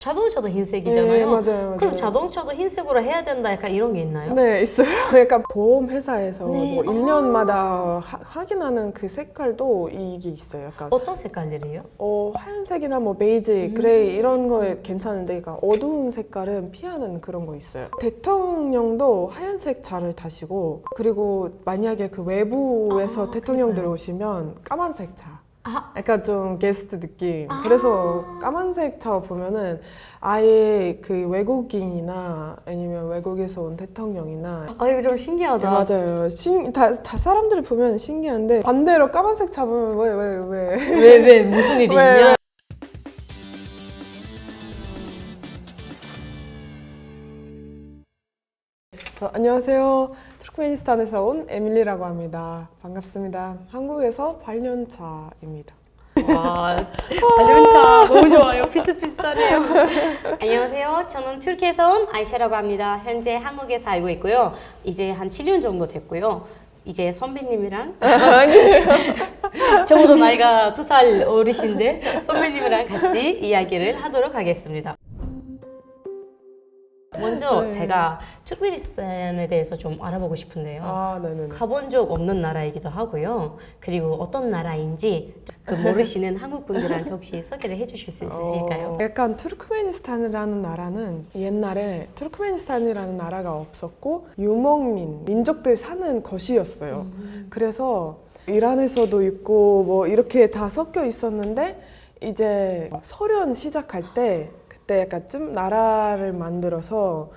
자동차도 흰색이잖아요. 네, 맞아요, 맞아요. 그럼 자동차도 흰색으로 해야 된다 약간 이런 게 있나요? 네, 있어요. 약간 보험 회사에서 네. 뭐 1년마다 확인하는 그 색깔도 이게 있어요. 약간 어떤 색깔들이에요? 어, 하얀색이나 뭐 베이지, 그레이 이런 거에 괜찮은데 그러니까 어두운 색깔은 피하는 그런 거 있어요. 대통령도 하얀색 차를 타시고 그리고 만약에 그 외부에서 아, 대통령들 그러니까요. 오시면 까만색 차. 아, 약간 좀 게스트 느낌. 그래서 까만색 차 보면은 아예 그 외국인이나 아니면 외국에서 온 대통령이나 아 이거 좀 신기하다. 맞아요. 신, 다, 다 사람들이 보면 신기한데 반대로 까만색 차 보면 왜 왜 왜? 왜왜 무슨 일이 왜? 있냐? 저, 안녕하세요. 투르크메니스탄에서 온 에밀리라고 합니다. 반갑습니다. 한국에서 8년 차입니다. 와 발연차 너무 좋아요. 비슷비슷하네요. 안녕하세요. 저는 튀르키에서 온 아이샤라고 합니다. 현재 한국에 살고 있고요. 이제 한 7년 정도 됐고요. 이제 선배님이랑 저보다 나이가 두 살 어리신데 선배님이랑 같이 이야기를 하도록 하겠습니다. 먼저 네. 제가 투르키스탄에 대해서 좀 알아보고 싶은데요. 아, 네네네. 가본 적 없는 나라이기도 하고요. 그리고 어떤 나라인지 그 모르시는 한국 분들한테 혹시 소개를 해주실 수 있으실까요? 어, 약간 투르크메니스탄이라는 나라는 옛날에 투르크메니스탄이라는 나라가 없었고 유목민 민족들 사는 것이었어요. 음. 그래서 이란에서도 있고 뭐 이렇게 다 섞여 있었는데 이제 소련 시작할 때 그때 약간 좀 나라를 만들어서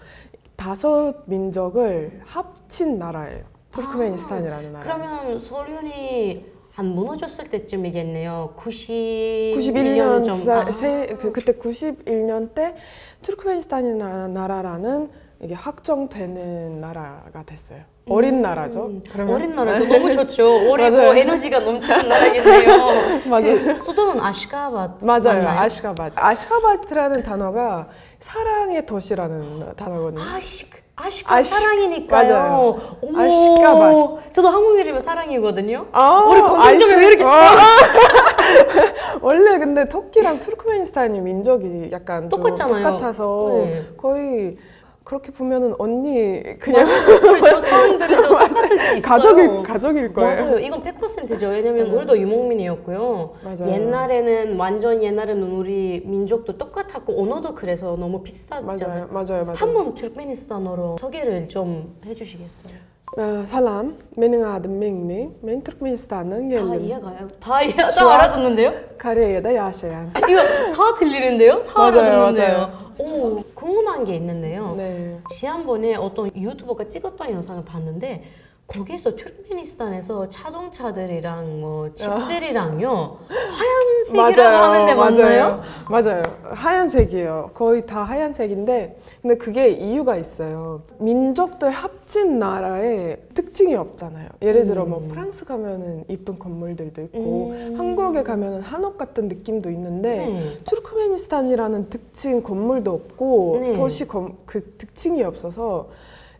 다섯 민족을 합친 나라예요. 투르크메니스탄이라는 나라. 그러면 소련이 한 무너졌을 때쯤이겠네요. 91년 91년 좀. 사- 아. 세, 그, 그때 91년 때 투르크메니스탄이라는 나라라는 이게 확정되는 나라가 됐어요. 어린 나라죠. 음, 그러면 어린 나라도 너무 좋죠. 어리고 맞아요. 에너지가 넘치는 나라겠네요. 맞아요. 그 수도는 아시가바드 맞아요. 맞나요? 아시가바드. 아시가바드라는 단어가 사랑의 도시라는 단어거든요. 아시 아시가 아시- 사랑이니까요. 맞아요. 어머, 아시가바드. 저도 한국 이름은 사랑이거든요. 아, 우리 건강점이 왜 이렇게 아, 원래 근데 터키랑 투르크메니스탄이 민족이 약간 좀 똑같잖아요. 똑같아서 네. 거의 그렇게 보면은 언니 그냥 우리 저 사람들도 똑같을 수 있어요. 가족일 가족일 거예요. 맞아요. 이건 100%죠. 왜냐면 우리도 유목민이었고요. 맞아요. 옛날에는 완전 옛날에는 우리 민족도 똑같았고 언어도 그래서 너무 비쌌잖아요. 맞아요, 맞아요, 맞아요. 한번 türkmenistan어로 소개를 좀 해주시겠어요? 아, 살람, mening adım Mengli. Ben Türkmenistan'dan 다. 이해가요? 다 이해, 다 좋아. 알아듣는데요? Kore'de yaşayan. 이거 다 들리는데요? 다 맞아요, 알아듣는데요? 맞아요. 오, 궁금한 게 있는데요. 네. 지난번에 어떤 유튜버가 찍었던 영상을 봤는데 거기에서 투르크메니스탄에서 자동차들이랑 뭐 집들이랑요 하얀색이라고 하는데 맞나요? 맞아요. 하얀색이에요. 거의 다 하얀색인데, 근데 그게 이유가 있어요. 민족들 합친 나라에 특징이 없잖아요. 예를 들어 뭐 프랑스 가면은 이쁜 건물들도 있고, 음. 한국에 가면은 한옥 같은 느낌도 있는데, 네. 투르크메니스탄이라는 특징 건물도 없고 네. 도시 검, 그 특징이 없어서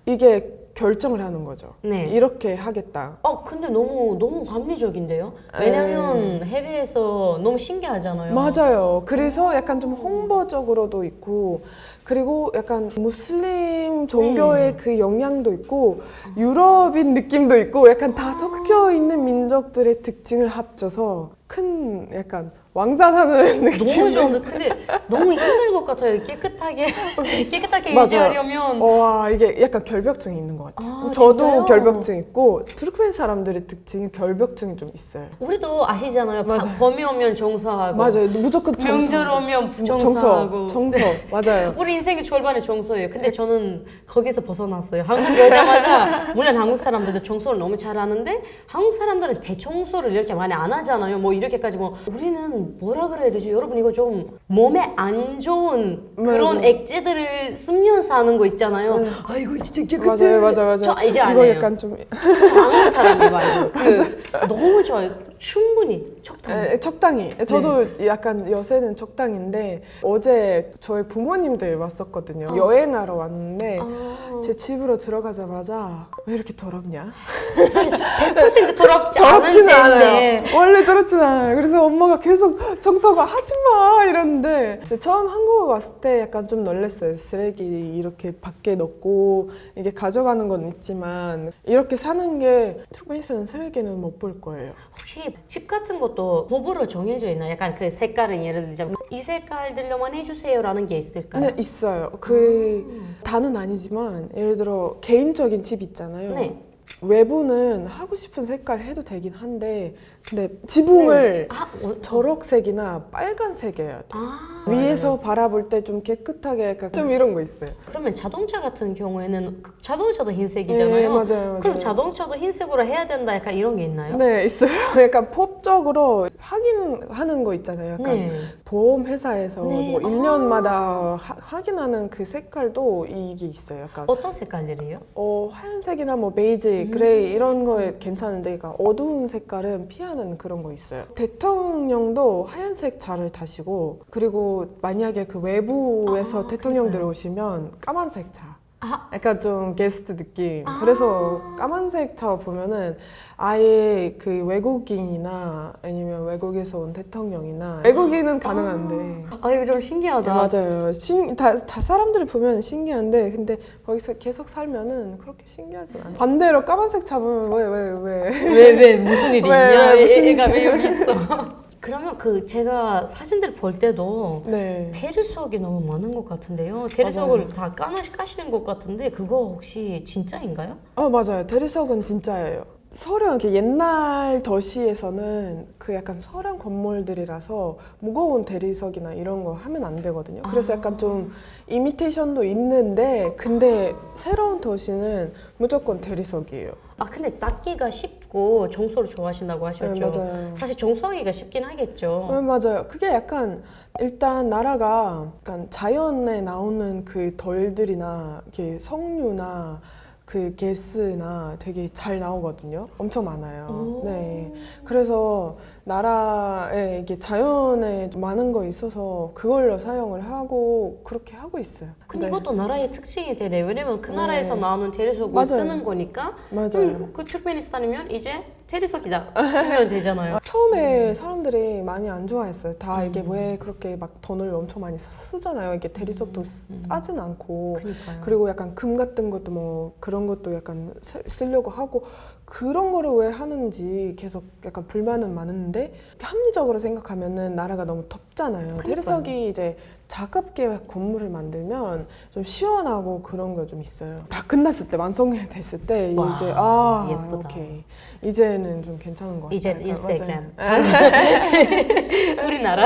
이게 결정을 하는 거죠. 네. 이렇게 하겠다. 어 근데 너무 너무 합리적인데요. 왜냐면 해외에서 너무 신기하잖아요. 맞아요. 그래서 약간 좀 홍보적으로도 있고 그리고 약간 무슬림 종교의 네. 그 영향도 있고 유럽인 느낌도 있고 약간 다 섞여 있는 민족들의 특징을 합쳐서 큰 약간 왕자 사는 느낌. 너무 좋은데 근데 너무 힘들 것 같아요. 깨끗하게 깨끗하게 맞아요. 유지하려면 와 이게 약간 결벽증이 있는 것 같아요. 아, 저도 진짜요? 결벽증 있고 투르크멘 사람들의 특징이 결벽증이 좀 있어요. 우리도 아시잖아요. 바- 맞아요. 범이 오면 정서하고 맞아요. 무조건 정서. 명절 오면 정서. 정서하고 정서. 맞아요. 우리 인생의 절반이 정서예요. 근데 저는 거기서 벗어났어요. 한국 오자마자 물론 한국 사람들도 청소를 너무 잘하는데 한국 사람들은 대청소를 이렇게 많이 안 하잖아요. 뭐 이렇게까지 뭐 우리는 뭐라 그래야 되지? 여러분 이거 좀 몸에 안 좋은 그런 맞아. 액체들을 쓰면서 하는 거 있잖아요. 아 이거 진짜 깨끗해. 맞아요, 맞아요, 맞아요. 저 이제 안 이거 해요. 약간 좀 저 한국 사람이 말고 그 너무 좋아요. 충분히 적당히. 에, 적당히. 저도 약간 요새는 적당인데 어제 저희 부모님들 왔었거든요. 어. 여행하러 왔는데 아, 제 집으로 들어가자마자 왜 이렇게 더럽냐? 100% 더럽지 더럽지는 않은 않아요. 데 원래 더럽지는 않아요. 그래서 엄마가 계속 청소가 하지 마 이러는데 근데 처음 한국 왔을 때 약간 좀 놀랐어요. 쓰레기 이렇게 밖에 넣고 이게 가져가는 건 있지만 이렇게 사는 게 투베이스는 쓰레기는 못 볼 거예요. 혹시 집 같은 것도 법으로 정해져 있나요? 약간 그 색깔은 예를 들자면 이 색깔들로만 해주세요라는 게 있을까요? 네 있어요. 그 다는 아니지만 예를 들어 개인적인 집 있잖아요. 네. 외부는 하고 싶은 색깔 해도 되긴 한데 근데 지붕을 아, 어, 초록색이나 빨간색이어야 돼. 아 위에서 바라볼 때 좀 깨끗하게 약간 좀 이런 거 있어요. 그러면 자동차 같은 경우에는 그 자동차도 흰색이잖아요. 네, 맞아요, 맞아요. 그럼 자동차도 흰색으로 해야 된다 약간 이런 게 있나요? 네, 있어요. 약간 법적으로 확인하는 거 있잖아요. 약간 네. 보험 회사에서 네. 뭐 1년마다 확인하는 그 색깔도 이게 있어요. 약간 어떤 색깔들이요? 어, 하얀색이나 뭐 베이지, 그레이 이런 거에 괜찮은데 그러니까 어두운 색깔은 피하는 그런 거 있어요. 대통령도 하얀색 차를 타시고 그리고 만약에 그 외부에서 아, 대통령들 그러니까요. 오시면 까만색 차. 아, 약간 좀 게스트 느낌. 아. 그래서 까만색 차 보면은 아예 그 외국인이나 아니면 외국에서 온 대통령이나 외국인은 가능한데. 아 이거 좀 신기하다. 맞아요. 신, 다, 다 사람들이 보면 신기한데, 근데 거기서 계속 살면은 그렇게 신기하진 않아요. 반대로 까만색 잡으면 왜, 왜, 왜. 왜 왜 무슨 일이 왜, 있냐? 왜, 무슨 얘가 왜 여기 있어? 그러면 그 제가 사진들 볼 때도 네. 테리석이 너무 많은 것 같은데요. 테리석을 맞아요. 다 까나 까시는 것 같은데 그거 혹시 진짜인가요? 어, 맞아요. 대리석은 진짜예요. 서령, 이렇게 옛날 도시에서는 그 약간 서령 건물들이라서 무거운 대리석이나 이런 거 하면 안 되거든요. 그래서 아. 약간 좀 이미테이션도 있는데, 근데 새로운 도시는 무조건 대리석이에요. 아 근데 닦기가 쉽고 정소를 좋아하신다고 하셨죠. 네, 맞아요. 사실 정소하기가 쉽긴 하겠죠. 네, 맞아요. 그게 약간 일단 나라가 약간 자연에 나오는 그 덜들이나 이렇게 석류나 그 가스나 되게 잘 나오거든요. 엄청 많아요. 오. 네. 그래서 나라에 이게 자연에 좀 많은 거 있어서 그걸로 사용을 하고 그렇게 하고 있어요. 근데 네. 이것도 나라의 특징이 되네. 왜냐면 그 네. 나라에서 나오는 테리석을 맞아요. 쓰는 거니까. 맞아요. 그럼 그 투르크메니스탄이면 이제 테리석이다 하면 되잖아요. 처음에 사람들이 많이 안 좋아했어요. 다 이게 음. 왜 그렇게 막 돈을 엄청 많이 쓰- 쓰잖아요. 이게 대리석도 음. 싸진 않고. 그러니까요. 그리고 약간 금 같은 것도 뭐 그런 것도 약간 쓰- 쓰려고 하고 그런 거를 왜 하는지 계속 약간 불만은 많은데 합리적으로 생각하면은 나라가 너무 덥잖아요. 그러니까요. 대리석이 이제 차갑게 건물을 만들면 좀 시원하고 그런 거 좀 있어요. 다 끝났을 때 완성됐을 때 와, 이제 아 예쁘다. 오케이 이제는 좀 괜찮은 것 같아요. 이제 인스타그램. 맞아요. 우리나라.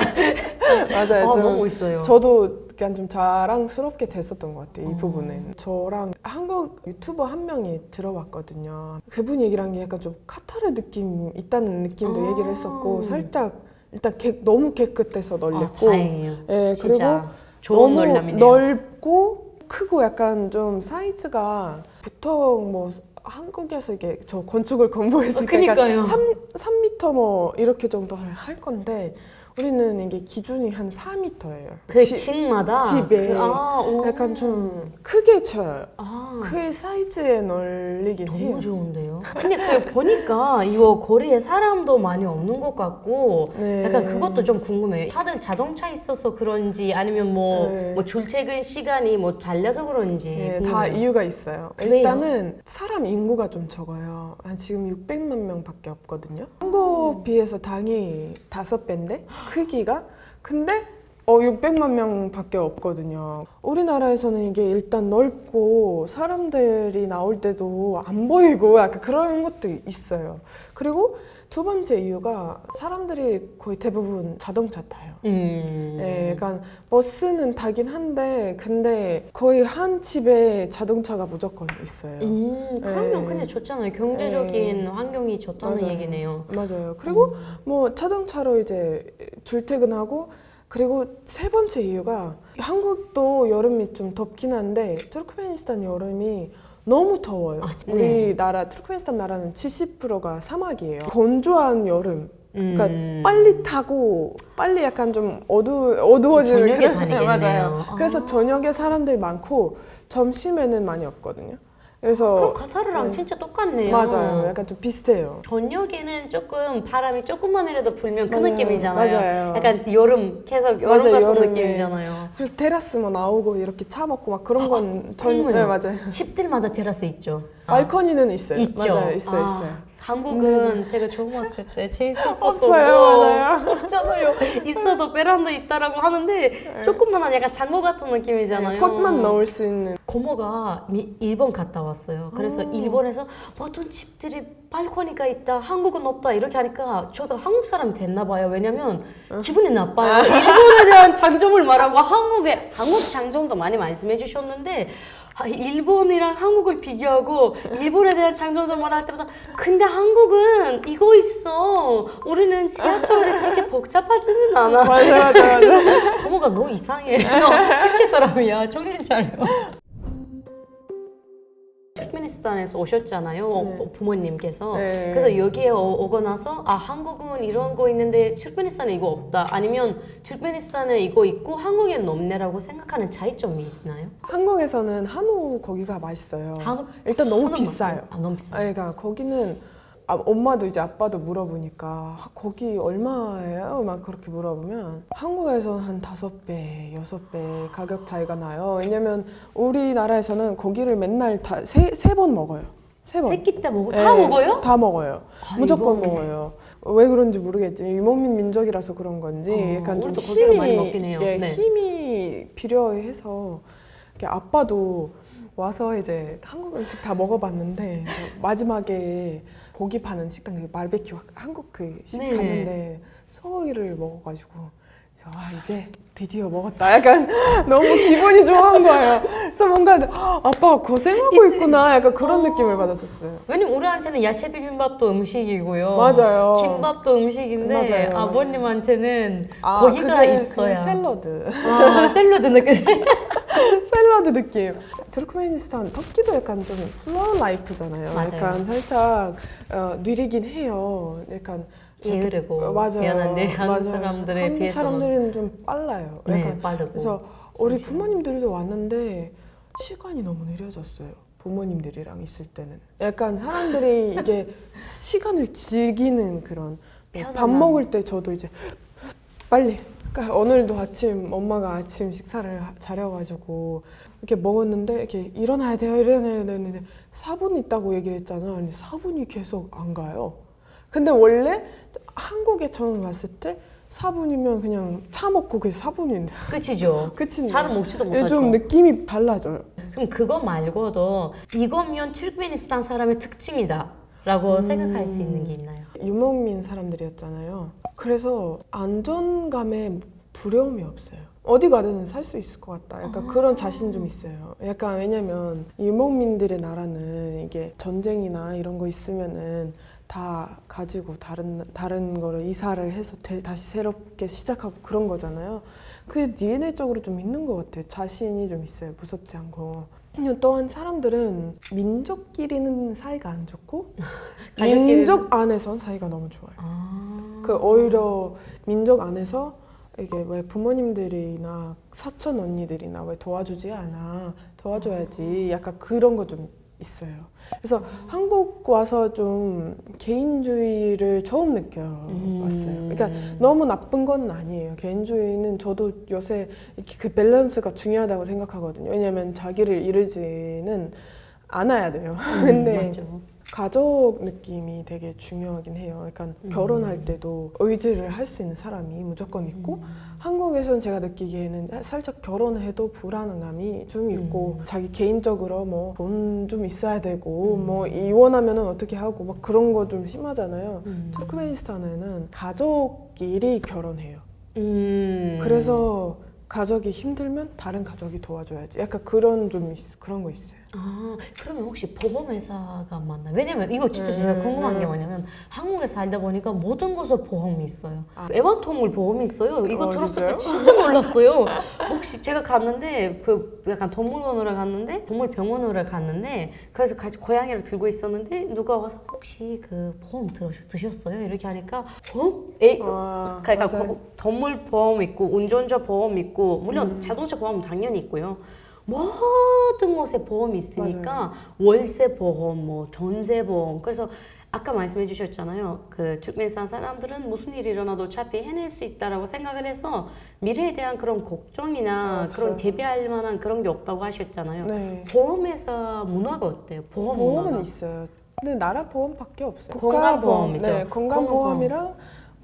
맞아요. 아, 좀 너무 멋있어요. 저도 약간 좀 자랑스럽게 됐었던 것 같아요. 이 어. 부분은. 저랑 한국 유튜버 한 명이 들어왔거든요. 그분 얘기를 한 게 약간 좀 카타르 느낌 있다는 느낌도 아. 얘기를 했었고 살짝 일단 깨- 너무 깨끗해서 아, 널렸고 다행이에요. 예, 그리고 진짜 좋은 너무 놀람이네요. 넓고 크고 약간 좀 사이즈가 보통 뭐 한국에서 이게 저 건축을 공부했을 어, 때 그니까요. 3, 3m 뭐 이렇게 정도 할- 할 건데 우리는 이게 기준이 한 4m예요. 그 층마다 집에 그, 아, 오. 약간 좀 크게 쳐요. 아, 그 사이즈에 널리긴 해요. 너무 좋은데요. 근데 그 보니까 이거 거리에 사람도 많이 없는 것 같고 네. 약간 그것도 좀 궁금해요. 다들 자동차 있어서 그런지 아니면 뭐, 네. 뭐 출퇴근 시간이 뭐 달려서 그런지 네, 다 궁금해요. 이유가 있어요. 왜요? 일단은 사람 인구가 좀 적어요. 한 지금 600만 명밖에 없거든요. 한국 비해서 당이 다섯 배인데 크기가 근데 어 600만 명밖에 없거든요. 우리나라에서는 이게 일단 넓고 사람들이 나올 때도 안 보이고 약간 그런 것도 있어요. 그리고 두 번째 이유가 사람들이 거의 대부분 자동차 타요. 음. 예, 그러니까 버스는 타긴 한데 근데 거의 한 집에 자동차가 무조건 있어요. 음, 그러면 네. 근데 좋잖아요. 경제적인 네. 환경이 좋다는 맞아요. 얘기네요. 맞아요. 그리고 음. 뭐 자동차로 이제 출퇴근하고 그리고 세 번째 이유가 한국도 여름이 좀 덥긴 한데 투르크메니스탄 여름이 너무 더워요. 아, 네. 우리나라 투르크메니스탄 나라는 70%가 사막이에요. 건조한 여름. 그러니까 음. 빨리 타고 빨리 약간 좀 어두 어두워지는 저녁에 그런- 다니겠네요. 맞아요. 아. 그래서 저녁에 사람들이 많고 점심에는 많이 없거든요. 그래서 카타르랑 네. 진짜 똑같네요. 맞아요. 약간 좀 비슷해요. 저녁에는 조금 바람이 조금만 이라도 불면 그 맞아요. 느낌이잖아요. 맞아요. 약간 여름 계속 여름 맞아요, 같은 여름에. 느낌이잖아요. 그래서 테라스 뭐 나오고 이렇게 차 먹고 막 그런 건 전, 정말요? 네 맞아요. 집들마다 테라스 있죠. 아, 발코니는 있어요. 있죠. 맞아요, 있어요, 아, 있어요. 한국은 제가 처음 왔을 때 제일 숲 없어요. 없잖아요. 있어도 베란다 있다라고 하는데 조금만한 약간 장고 같은 느낌이잖아요. 컷만 넣을 수 있는. 고모가 미- 일본 갔다 왔어요. 그래서 오. 일본에서 모든 집들이 발코니가 있다, 한국은 없다 이렇게 하니까 저도 한국 사람이 됐나 봐요. 왜냐면 기분이 나빠요. 일본에 대한 장점을 말하고 한국의 한국 장점도 많이 말씀해 주셨는데 아, 일본이랑 한국을 비교하고 일본에 대한 장점을 말할 때마다 근데 한국은 이거 있어. 우리는 지하철이 그렇게 복잡하지는 않아. 맞아요, 맞아요, 맞아요. 고모가 너 이상해. 너 터키 사람이야. 정신 차려. 투르크메니스탄에서 오셨잖아요. 어, 네. 부모님께서. 네. 그래서 여기에 오, 오고 나서 아 한국은 이런 거 있는데 투르크메니스탄에 이거 없다. 아니면 투르크메니스탄에 이거 있고 한국에는 없네라고 생각하는 차이점이 있나요? 한국에서는 한우 고기가 맛있어요. 한우 일단 너무 한우 비싸요. 아 너무 비싸. 아, 그러니까 거기는 아, 엄마도 이제 아빠도 물어보니까 아, 거기 얼마예요? 막 그렇게 물어보면 한국에서 한 다섯 배, 여섯 배 가격 차이가 나요. 왜냐면 우리나라에서는 고기를 맨날 다 세 세 번 먹어요. 세 번. 새끼 때 먹어 예, 다 먹어요? 다 먹어요. 아, 무조건 이거- 먹어요. 왜 그런지 모르겠지. 유목민 민족이라서 그런 건지 어, 약간 좀 우리도 고기를 힘이 많이 먹긴 해요. 예, 네. 힘이 필요해서 이렇게 아빠도 와서 이제 한국 음식 다 먹어봤는데 마지막에 고기 파는 식당 그 바베큐 한국 그식 네. 갔는데 소고기를 먹어가지고 아 이제 드디어 먹었다. 약간 너무 기분이 좋은 거예요. 그래서 뭔가 아빠가 고생하고 있구나. 약간 그런 어. 느낌을 받았었어요. 왜냐면 우리한테는 야채 비빔밥도 음식이고요. 맞아요. 김밥도 음식인데 맞아요. 아버님한테는 아, 고기가 그게 있어야. 그냥 샐러드. 아, 샐러드 느낌. 샐러드 느낌. 투르크메니스탄 터키도 약간 좀 슬로우 라이프잖아요. 맞아요. 약간 살짝 어, 느리긴 해요. 약간 게으르고 어, 맞아요. 미안한데 한국. 사람들에 한국 비해서는 사람들은 좀 빨라요. 네, 약간 빠르고. 그래서 우리 부모님들도 왔는데 시간이 너무 느려졌어요. 부모님들이랑 있을 때는 약간 사람들이 이게 시간을 즐기는 그런 뭐밥 편안함. 먹을 때 저도 이제 빨리 오늘도 아침 엄마가 아침 식사를 하- 차려가지고 이렇게 먹었는데 이렇게 일어나야 돼요 일어나야 되는데 4분 있다고 얘기를 했잖아 근데 4분이 계속 안 가요 근데 원래 한국에 처음 왔을 때 4분이면 그냥 차 먹고 그게 4분인데 끝이죠. 끝인데 잘 먹지도 못하죠. 좀 느낌이 달라져요 그럼 그거 말고도 이거면 투르크메니스탄 사람의 특징이다 라고 음. 생각할 수 있는 게 있나요? 유목민 사람들이었잖아요. 그래서 안전감에 두려움이 없어요. 어디 가든 살 수 있을 것 같다. 약간 아. 그런 자신 좀 있어요. 약간 왜냐면 유목민들의 나라는 이게 전쟁이나 이런 거 있으면은 다 가지고 다른 다른 거를 이사를 해서 대- 다시 새롭게 시작하고 그런 거잖아요. 그게 DNA적으로 좀 있는 것 같아요. 자신이 좀 있어요. 무섭지 않고. 또한 사람들은 민족끼리는 사이가 안 좋고 민족 안에선 사이가 너무 좋아요. 아, 그 오히려 민족 안에서 이게 왜 부모님들이나 사촌 언니들이나 왜 도와주지 않아 도와줘야지 약간 그런 거 좀 있어요. 그래서 한국 와서 좀 개인주의를 처음 느껴봤어요. 음. 그러니까 너무 나쁜 건 아니에요. 개인주의는 저도 요새 그 밸런스가 중요하다고 생각하거든요. 왜냐하면 자기를 이르지는 않아야 돼요. 근데 음, 맞아. 가족 느낌이 되게 중요하긴 해요. 약간 음. 결혼할 때도 의지를 할 수 있는 사람이 무조건 있고 음. 한국에서는 제가 느끼기에는 살짝 결혼해도 불안감이 좀 있고 음. 자기 개인적으로 뭐 돈 좀 있어야 되고 음. 뭐 이혼하면은 어떻게 하고 막 그런 거 좀 심하잖아요. 음. 투르크메니스탄에는 가족끼리 결혼해요. 음. 그래서 가족이 힘들면 다른 가족이 도와줘야지. 약간 그런 좀 있, 그런 거 있어요. 아 그러면 혹시 보험회사가 맞나? 왜냐면 이거 진짜 제가 음, 궁금한 음. 게 뭐냐면 한국에 살다 보니까 모든 곳에 보험이 있어요. 아. 애완동물 보험이 있어요. 이거 어, 들었을 때 진짜요? 진짜 놀랐어요. 혹시 제가 갔는데 그 약간 동물원으로 갔는데 동물 병원으로 갔는데 그래서 같이 고양이를 들고 있었는데 누가 와서 혹시 그 보험 들으셨, 드셨어요? 이렇게 하니까 보험? 에 아, 그러니까 맞아요. 보- 동물 보험 있고 운전자 보험 있고 물론 음. 자동차 보험 당연히 있고요. 모든 곳에 보험이 있으니까 월세 보험, 뭐 전세 보험. 그래서 아까 말씀해 주셨잖아요. 그 türkmenistan 사람들은 무슨 일이 일어나도 어차피 해낼 수 있다라고 생각을 해서 미래에 대한 그런 걱정이나 없어요. 그런 대비할 만한 그런 게 없다고 하셨잖아요. 네. 보험회사 문화가 어때요? 보험 보험은 문화가? 있어요. 근데 나라 보험밖에 없어요. 건강보험이죠. 네, 건강보험. 건강보험이랑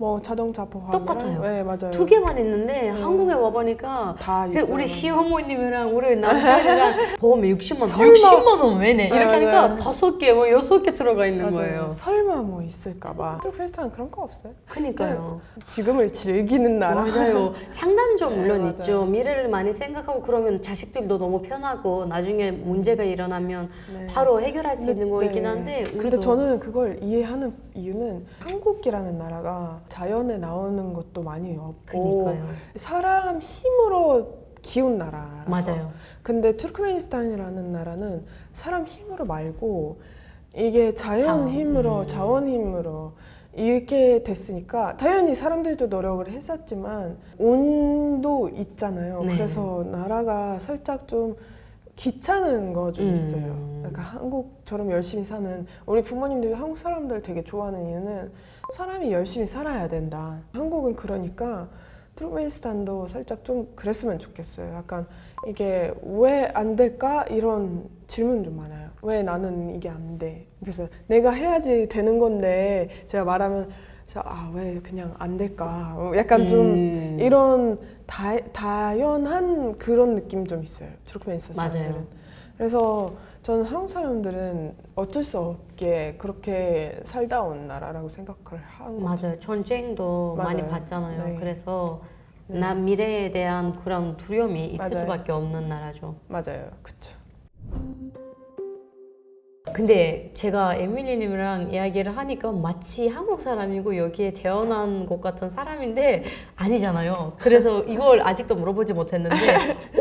뭐 자동차 보험이랑 똑같아요. 네, 맞아요. 두 개만 있는데 한국에 와보니까 다그 있어요. 우리 시어머님이랑 우리 남편이랑 보험에 60만 원, 설마. 60만 원? 이렇게 네, 하니까 맞아요. 다섯 개, 뭐 여섯 개 들어가 있는 맞아요. 거예요. 설마 뭐 있을까봐. 투르크스탄 그런 거 없어요. 그니까요. 지금을 즐기는 나라. 맞아요. 장단점 네, 물론 맞아요. 있죠. 미래를 많이 생각하고 그러면 자식들도 너무 편하고 나중에 문제가 일어나면 네. 바로 해결할 수 있는 거이긴 한데 근데 저는 그걸 이해하는 이유는 한국이라는 나라가 자연에 나오는 것도 많이 없고 그니까요. 사람 힘으로 키운 나라라서 맞아요. 근데 투르크메니스탄이라는 나라는 사람 힘으로 말고 이게 자연 자원, 힘으로 음. 자원 힘으로 이렇게 됐으니까 당연히 사람들도 노력을 했었지만 운도 있잖아요. 네. 그래서 나라가 살짝 좀 귀찮은 거 좀 음. 있어요. 그러니까 한국처럼 열심히 사는 우리 부모님들이 한국 사람들 되게 좋아하는 이유는 사람이 열심히 살아야 된다. 한국은 그러니까 투르크메니스탄도 살짝 좀 그랬으면 좋겠어요. 약간 이게 왜 안 될까 이런 질문 좀 많아요. 왜 나는 이게 안 돼? 그래서 내가 해야지 되는 건데 제가 말하면 아왜 그냥 안 될까? 어, 약간 좀 음. 이런 다, 다연한 그런 느낌 좀 있어요. 맞아요. 사람들은. 그래서 저는 한국 사람들은 어쩔 수 없게 그렇게 살다 온 나라라고 생각을 한 거죠. 맞아요. 전쟁도 많이 맞아요. 봤잖아요. 네. 그래서 네. 남 미래에 대한 그런 두려움이 있을 맞아요. 수밖에 없는 나라죠. 맞아요. 그쵸. 근데 제가 에밀리님이랑 이야기를 하니까 마치 한국 사람이고 여기에 태어난 것 같은 사람인데 아니잖아요. 그래서 이걸 아직도 물어보지 못했는데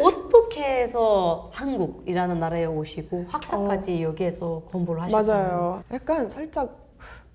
어떻게 해서 한국이라는 나라에 오시고 학사까지 여기에서 공부를 하셨잖아요. 어. 맞아요. 약간 살짝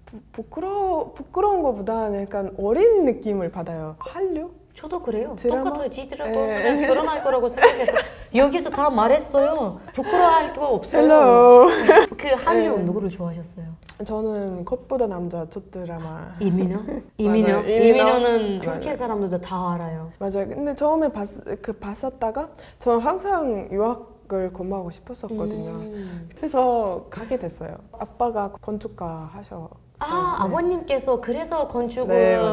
부, 부끄러 부끄러운 것보다는 약간 어린 느낌을 받아요. 한류? 저도 그래요. 드라마? 똑같아요. 지들하고 예. 그냥 결혼할 거라고 생각해서 여기서 다 말했어요. 부끄러워할 거 없어요. 헬로. 그 한류 예. 누구를 좋아하셨어요? 저는 겉보다 남자 첫 드라마. 이민호? 이민호? 이민호는. 터키 사람들도 다 알아요. 맞아요. 근데 처음에 봤, 그 봤었다가 저는 항상 유학 을 공부하고 싶었었거든요. 음. 그래서 가게 됐어요. 아빠가 건축가 하셔. 아, 아버님께서 그래서 건축을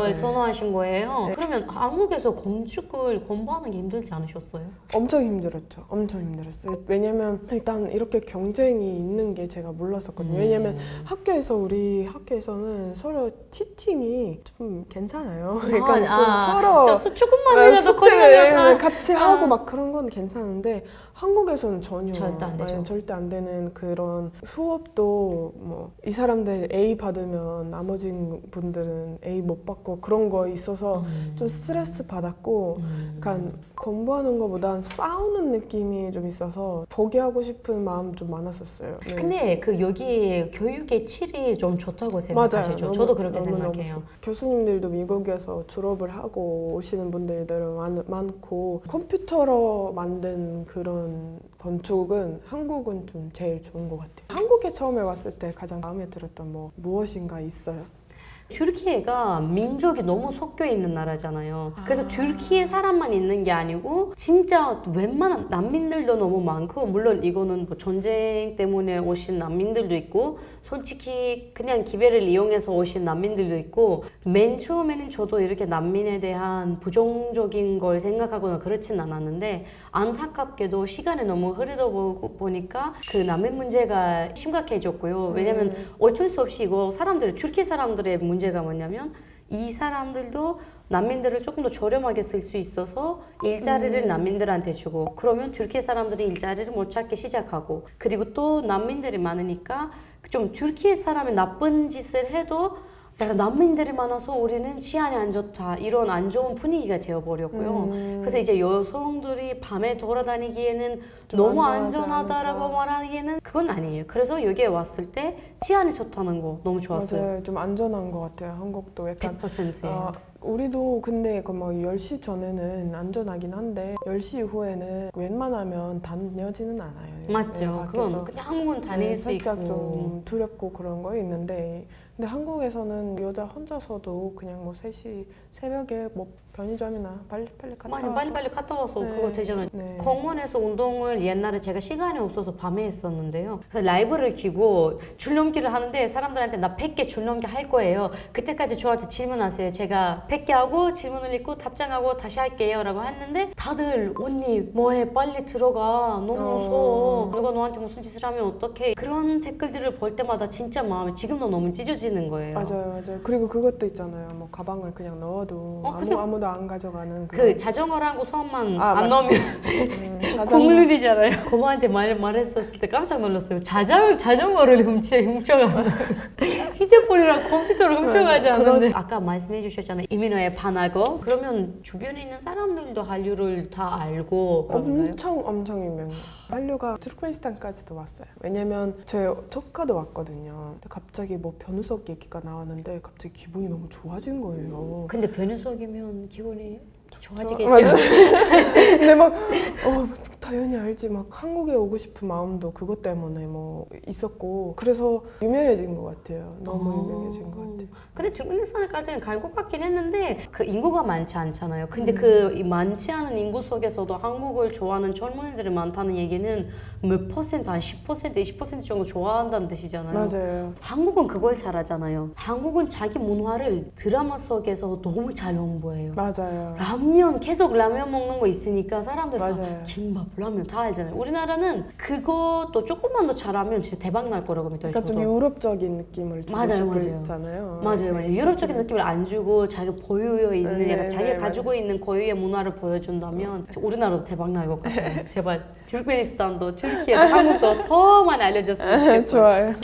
네. 선호하신 거예요? 네. 그러면 한국에서 건축을 공부하는 게 힘들지 않으셨어요? 엄청 힘들었죠. 엄청 힘들었어요. 왜냐면 일단 이렇게 경쟁이 있는 게 제가 몰랐었거든요. 왜냐면 학교에서 우리 학교에서는 서로 티칭이 좀 괜찮아요. 그러니까 좀 서로 저 수축급만이라도 숙제를 걸리면 같이 아. 하고 막 그런 건 괜찮은데 한국에서는 전혀 절대 안 되죠. 아니, 절대 안 되는 그런 수업도 뭐 이 사람들 A 받으면 나머지 분들은 A 못 받고 그런 거 있어서 음. 좀 스트레스 받았고 음. 약간 공부하는 것보단 싸우는 느낌이 좀 있어서 포기하고 싶은 마음 좀 많았었어요. 네. 근데 그 여기 교육의 질이 좀 좋다고. 생각하시죠? 너무- 저도 그렇게 너무 너무 생각해요. 좋- 교수님들도 미국에서 졸업을 하고 오시는 분들이 많, 많고 컴퓨터로 만든 그런 건축은 한국은 좀 제일 좋은 것 같아요. 한국에 처음에 왔을 때 가장 마음에 들었던 뭐 무엇인가 있어요? 튀르키예가 민족이 너무 섞여 있는 나라잖아요. 그래서 아. 튀르키예 사람만 있는 게 아니고 진짜 웬만한 난민들도 너무 많고 물론 이거는 뭐 전쟁 때문에 오신 난민들도 있고 솔직히 그냥 기회를 이용해서 오신 난민들도 있고 맨 처음에는 저도 이렇게 난민에 대한 부정적인 걸 생각하거나 그렇진 않았는데 안타깝게도 시간이 너무 흐르다 보- 보니까 그 난민 문제가 심각해졌고요. 왜냐면 어쩔 수 없이 이거 사람들이 튀르키 사람들의 문제 가 뭐냐면 이 사람들도 난민들을 조금 더 저렴하게 쓸 수 있어서 일자리를 음. 난민들한테 주고 그러면 튀르키예 사람들이 일자리를 못 찾기 시작하고 그리고 또 난민들이 많으니까 좀 튀르키예 사람이 나쁜 짓을 해도 내가 난민들이 많아서 우리는 치안이 안 좋다 이런 안 좋은 분위기가 되어버렸고요. 음. 그래서 이제 여성들이 밤에 돌아다니기에는 좀 너무 안전하다라고. 말하기에는 그건 아니에요. 그래서 여기에 왔을 때 치안이 좋다는 거 너무 좋았어요. 맞아요. 좀 안전한 것 같아요. 한국도 약간 100%예요. 아, 우리도 근데 그뭐 10시 전에는 안전하긴 한데 10시 이후에는 웬만하면 다녀지는 않아요. 맞죠. 네, 밖에서. 그건 그냥 한국은 다닐 네, 수 살짝 있고. 좀 두렵고 그런 거 있는데 근데 한국에서는 여자 혼자서도 그냥 뭐 3시 새벽에 뭐 편의점이나 빨리빨리 갔다 와서 빨리빨리 갔다 와서 네. 그거 되잖아요. 네. 공원에서 운동을 옛날에 제가 시간이 없어서 밤에 했었는데요. 라이브를 키고 줄넘기를 하는데 사람들한테 나 100개 줄넘기 할 거예요. 그때까지 저한테 질문하세요. 제가 100개 하고 질문을 읽고 답장하고 다시 할게요. 라고 했는데 다들 언니 뭐해 빨리 들어가 너무 어. 무서워. 누가 너한테 무슨 짓을 하면 어떡해. 그런 댓글들을 볼 때마다 진짜 마음이 지금도 너무 찢어지 는 거예요. 맞아요, 맞아요. 그리고 그것도 있잖아요. 뭐 가방을 그냥 넣어도 어, 아무 그죠? 아무도 안 가져가는 그 자전거랑 우선만 아, 안 맞아. 넣으면 음, 자전거 국룰이잖아요. 고모한테 말, 말했었을 때 깜짝 놀랐어요. 자전, 자전거를 훔쳐, 훔쳐가. 휴대폰이랑 컴퓨터를 훔쳐가지 네, 않는데. 아까 말씀해 주셨잖아요. 이민호의 반하고. 그러면 주변에 있는 사람들도 한류를 다 알고. 그런가요? 엄청 엄청 유명해요. 한류가 투르크메니스탄까지도 왔어요. 왜냐면 제 조카도 왔거든요. 근데 갑자기 뭐 변우석 얘기가 나왔는데 갑자기 기분이 너무 좋아진 거예요. 근데 변우석이면 기분이 좋아지겠죠. 맞아요. 근데 막 어, 당연히 알지. 막 한국에 오고 싶은 마음도 그것 때문에 뭐 있었고 그래서 유명해진 것 같아요. 너무 아. 유명해진 것 같아요. 근데 türkmenistan까지는 갈것 같긴 했는데 그 인구가 많지 않잖아요. 근데 음. 그이 많지 않은 인구 속에서도 한국을 좋아하는 젊은이들이 많다는 얘기는 몇 퍼센트 한 10% 20% 정도 좋아한다는 뜻이잖아요. 맞아요. 한국은 그걸 잘하잖아요. 한국은 자기 문화를 드라마 속에서 너무 잘 홍보해요. 맞아요. 라면 계속 라면 먹는 거 있으니까 사람들 다 맞아요. 김밥, 라면 다 알잖아요. 우리나라는 그것도 조금만 더 잘하면 진짜 대박 날 거라고 믿어요. 그러니까 좀 저도. 유럽적인 느낌을 주고 맞아요, 맞아요. 싶잖아요. 맞아요, 맞아요. 유럽적인 느낌을 안 주고 자기 고유에 있는 네, 약간 네, 자기가 네, 가지고 있는 고유의 문화를 보여준다면 우리나라도 대박 날 것 같아요. 제발 türkmenistan도 튀르키예도 한국도 더 많이 알려줬으면 좋겠어요. 좋아요.